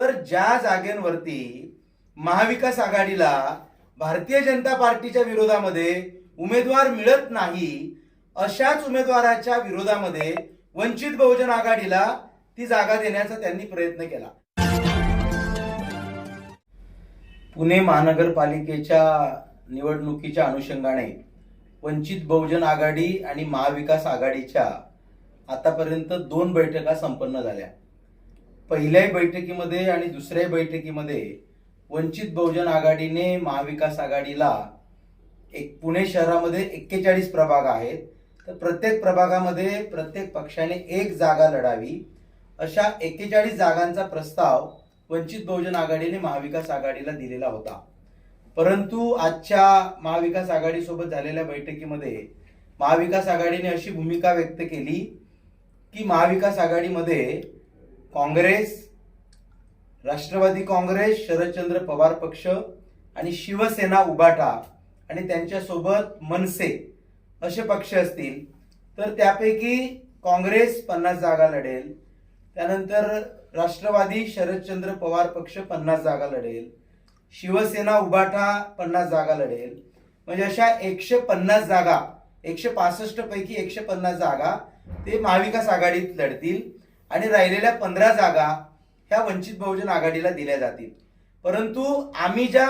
तर ज्या जागेंवरती महाविकास आघाडीला भारतीय जनता पार्टीच्या विरोधामध्ये उमेदवार मिळत नाही अशाच उमेदवाराच्या विरोधामध्ये वंचित बहुजन आघाडीला ती जागा देण्याचा त्यांनी प्रयत्न केला. पुणे महानगरपालिकेच्या निवडणुकीच्या अनुषंगाने वंचित बहुजन आघाडी आणि महाविकास आघाडीच्या आतापर्यंत दोन बैठका संपन्न झाल्या. पहिल्याही बैठकीमध्ये आणि दुसऱ्याही बैठकीमध्ये वंचित बहुजन आघाडीने महाविकास आघाडीला एक पुणे शहरामध्ये एक्केचाळीस प्रभाग आहेत. तर प्रत्येक प्रभागामध्ये प्रत्येक पक्षाने एक जागा लढावी. अशा एक्केचाळीस जागांचा प्रस्ताव वंचित बहुजन आघाडीने महाविकास आघाडीला दिलेला होता. परंतु आजच्या महाविकास आघाडीसोबत झालेल्या बैठकीमध्ये महाविकास आघाडीने अशी भूमिका व्यक्त केली की महाविकास आघाडीमध्ये काँग्रेस राष्ट्रवादी काँग्रेस शरदचंद्र पवार पक्ष आणि शिवसेना उभाटा आणि त्यांच्यासोबत मनसे असे पक्ष असतील. तर त्यापैकी काँग्रेस पन्नास जागा लढेल. त्यानंतर राष्ट्रवादी शरदचंद्र पवार पक्ष पन्नास जागा लढेल. शिवसेना उभाटा पन्नास जागा लढेल. म्हणजे अशा एकशे पन्नास जागा एकशे पासष्ट पैकी एकशे पन्नास जागा ते महाविकास आघाडीत लढतील. आणि राहिलेल्या पंधरा जागा ह्या वंचित बहुजन आघाडीला दिल्या जातील. परंतु आम्ही ज्या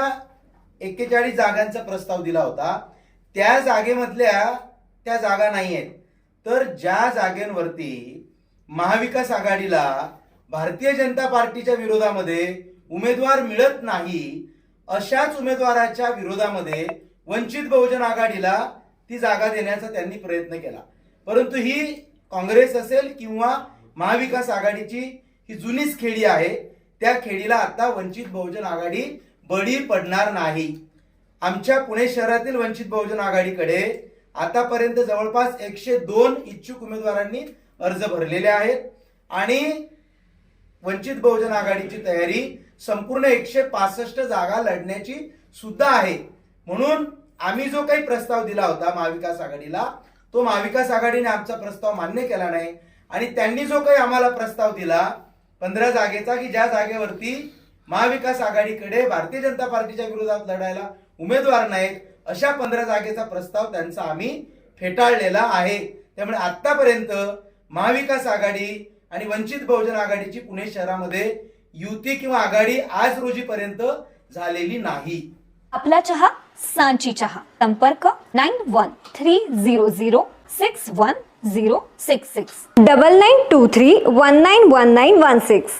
एक्केचाळीस जागांचा प्रस्ताव दिला होता त्या जागेमधल्या त्या जागा नाही आहेत. तर ज्या जागेंवरती महाविकास आघाडीला भारतीय जनता पार्टीच्या विरोधामध्ये उमेदवार मिळत नाही अशाच उमेदवाराच्या विरोधामध्ये वंचित बहुजन आघाडीला ती जागा देण्याचा त्यांनी प्रयत्न केला. परंतु ही काँग्रेस असेल किंवा महाविकास आघाडीची ही जुनीच खेडी आहे. त्या खेडीला आता वंचित बहुजन आघाडी बळी पडणार नाही. आमच्या पुणे शहरातील वंचित बहुजन आघाडीकडे आतापर्यंत जवळपास एकशे दोन इच्छुक उमेदवारांनी अर्ज भरलेले आहेत. आणि वंचित बहुजन आघाडीची तयारी संपूर्ण एकशे पासष्ट जागा लढण्याची सुद्धा आहे. म्हणून आम्ही जो काही प्रस्ताव दिला होता महाविकास आघाडीला तो महाविकास आघाडीने आमचा प्रस्ताव मान्य केला नाही. आणि त्यांनी जो काही आम्हाला प्रस्ताव दिला पंधरा जागेचा की ज्या जागेवरती महाविकास आघाडीकडे भारतीय जनता पार्टीच्या विरोधात लढायला उमेदवार नाहीत अशा पंधरा जागेचा प्रस्ताव त्यांचा आम्ही फेटाळलेला आहे. त्यामुळे आतापर्यंत महाविकास आघाडी आणि वंचित बहुजन आघाडीची पुणे शहरामध्ये युती किंवा आघाडी आज रोजीपर्यंत झालेली नाही. आपला चहा सांची चहा. संपर्क nine one three zero zero six one zero six six double nine two three one nine one nine one six